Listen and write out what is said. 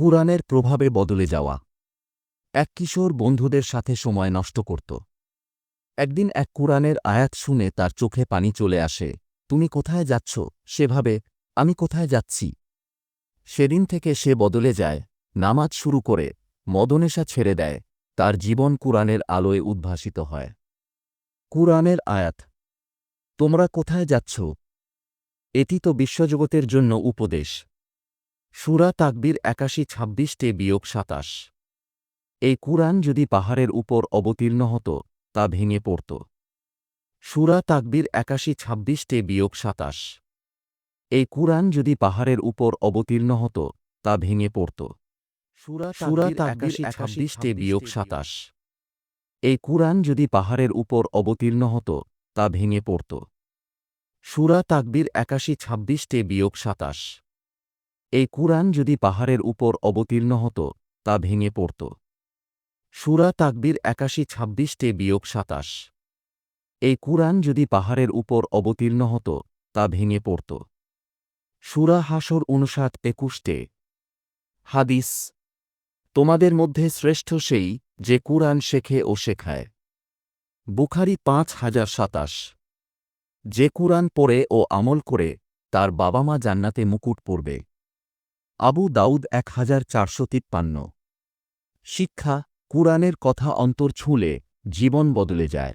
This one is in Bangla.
কুরআনের প্রভাবে বদলে যাওয়া। এক কিশোর বন্ধুদের সাথে সময় নষ্ট করত। একদিন এক কুরআনের আয়াত শুনে তার চোখে পানি চলে আসে, তুমি কোথায় যাচ্ছ? সেভাবে আমি কোথায় যাচ্ছি? সেদিন থেকে সে বদলে যায়, নামাজ শুরু করে, মদনেশা ছেড়ে দেয়, তার জীবন কুরআনের আলোয় উদ্ভাসিত হয়। কুরআনের আয়াত, তোমরা কোথায় যাচ্ছ? এটি তো বিশ্বজগতের জন্য উপদেশ। সুরা তাকবির একাশি ছাব্বিশটে বিয়োগ সাতাশ। এই কুরআন যদি পাহাড়ের উপর অবতীর্ণ হতো তা ভেঙে পড়ত। সুরা তাকবির একাশি ছাব্বিশটে বিয়োগ সাতাশ। এই কুরআন যদি পাহাড়ের উপর অবতীর্ণ হতো তা ভেঙে পড়ত। সুরা সুরা তাকবির ছাব্বিশটে বিয়োগ সাতাশ। এই কুরআন যদি পাহাড়ের উপর অবতীর্ণ হতো তা ভেঙে পড়ত। সুরা তাকবির একাশি ছাব্বিশটে বিয়োগ সাতাশ। এই কুরআন যদি পাহাড়ের উপর অবতীর্ণ হতো, তা ভেঙে পড়ত। সুরা তাকবির একাশি ছাব্বিশটে বিয়োগ সাতাশ। এই কুরআন যদি পাহাড়ের উপর অবতীর্ণ হতো, তা ভেঙে পড়ত। সুরা হাসর উনষাট একুশটে হাদিস। তোমাদের মধ্যে শ্রেষ্ঠ সেই যে কুরআন শেখে ও শেখায়। বুখারি পাঁচ হাজার সাতাশ। যে কুরআন পড়ে ও আমল করে, তার বাবা মা জান্নাতে মুকুট পড়বে আবু দাউদ এক হাজার চারশো তিপ্পান্ন। শিক্ষা কুরআনের কথা অন্তর ছুঁলে জীবন বদলে যায়।